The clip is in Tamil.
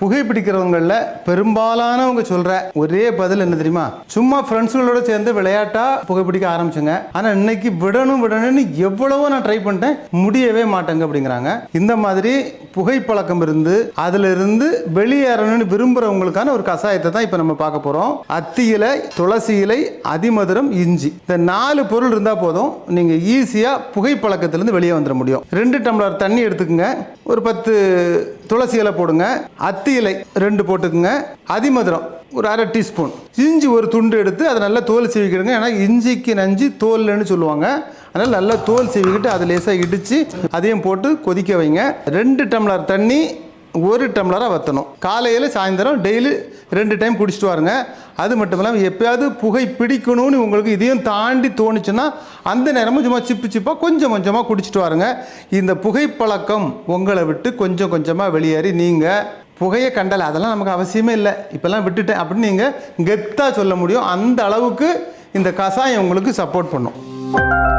புகைப்பிடிக்கிறவங்களில் பெரும்பாலானவங்க சொல்ற ஒரே பதில் என்ன தெரியுமா? சும்மா ஃப்ரெண்ட்ஸுகளோட சேர்ந்து விளையாட்டா புகைப்பிடிக்க ஆரம்பிச்சுங்க. ஆனால் இன்னைக்கு விடணும் விடணும்னு எவ்வளவோ நான் ட்ரை பண்ணிட்டேன். முடியவே மாட்டேங்க அப்படிங்கிறாங்க. இந்த மாதிரி புகைப்பழக்கம் இருந்து அதுல இருந்து வெளியேறணும்னு விரும்புறவங்களுக்கான ஒரு கஷாயத்தை தான் இப்போ நம்ம பார்க்க போறோம். அத்தி இலை துளசி இலை அதிமதுரம் இஞ்சி. இந்த நாலு பொருள் இருந்தால் போதும் நீங்க ஈஸியா புகைப்பழக்கத்திலிருந்து வெளியே வந்துட முடியும். ரெண்டு டம்ளர் தண்ணி எடுத்துக்கோங்க. ஒரு பத்து துளசி இலை போடுங்க. அத்தி இலை ரெண்டு போட்டுக்குங்க. அதிமதுரம் ஒரு அரை டீஸ்பூன். இஞ்சி ஒரு துண்டு எடுத்து அதை நல்லா தோல் சீவிக்கிடுங்க ஏன்னா இஞ்சிக்கு நஞ்சு தோல்னு சொல்லுவாங்க. அதனால் நல்லா தோல் சீவிக்கிட்டு அதை லேசாக இடித்து அதையும் போட்டு கொதிக்க வைங்க. ரெண்டு டம்ளர் தண்ணி ஒரு டம்ளராக வற்றணும் காலையில் சாயந்தரம் டெய்லி ரெண்டு டைம் குடிச்சிட்டு வாருங்க. அது மட்டும் இல்லாமல் எப்பயாவது புகை பிடிக்கணும்னு உங்களுக்கு இதையும் தாண்டி தோணுச்சுன்னா அந்த நேரமும் சும்மா சிப்பு சிப்பாக கொஞ்சம் கொஞ்சமாக குடிச்சிட்டு வாருங்க. இந்த புகைப்பழக்கம் உங்களை விட்டு கொஞ்சம் கொஞ்சமாக வெளியேறி நீங்கள் புகையை கண்டல. அதெல்லாம் நமக்கு அவசியமே இல்லை. இப்போல்லாம் விட்டுட்டேன் அப்படின்னு நீங்கள் கெத்தாக சொல்ல முடியும். அந்த அளவுக்கு இந்த கஷாயம் உங்களுக்கு சப்போர்ட் பண்ணும்.